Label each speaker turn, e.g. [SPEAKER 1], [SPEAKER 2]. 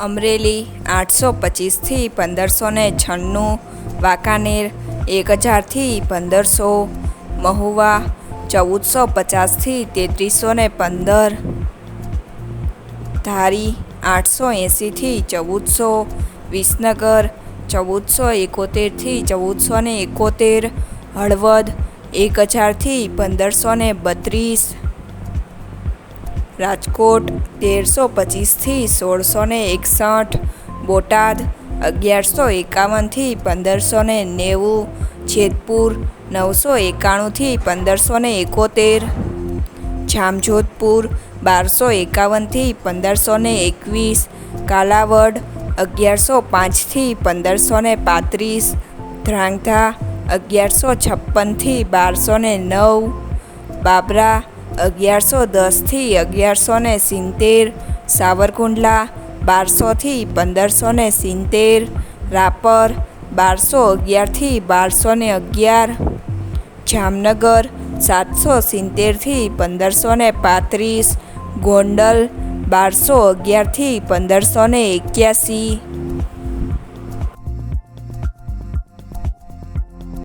[SPEAKER 1] અમરેલી આઠસો પચીસથી પંદરસો ને છન્નું, વાંકાનેર એક હજારથી પંદરસો, મહુવા ચૌદસો પચાસથી તેત્રીસો ને પંદર, ધારી આઠસો એંસીથી ચૌદસો, વિસનગર ચૌદસો એકોતેરથી ચૌદસો ને એકોતેર, હળવદ એક હજારથી પંદરસો ને બત્રીસ રાજકોટ તેરસો પચીસથી સોળસો ને એકસઠ, બોટાદ અગિયારસો એકાવનથી પંદરસો ને નેવું જેતપુર નવસો એકાણુંથી પંદરસો ને એકોતેર, જામજોધપુર બારસો એકાવનથી પંદરસો ને એકવીસ, કાલાવડ અગિયારસો પાંચથી પંદરસો ને પાંત્રીસ ધ્રાંગધા અગિયારસો છપ્પનથી બારસો ને નવ, બાબરા અગિયારસો દસથી અગિયારસો ને સિત્તેર, સાવરકુંડલા બારસોથી પંદરસો ને સિત્તેર, રાપર બારસો અગિયારથી બારસો ને અગિયાર, જામનગર સાતસો સિત્તેરથી પંદરસો ને પાંત્રીસ, ગોંડલ બારસો અગિયારથી પંદરસો ને એક્યાસી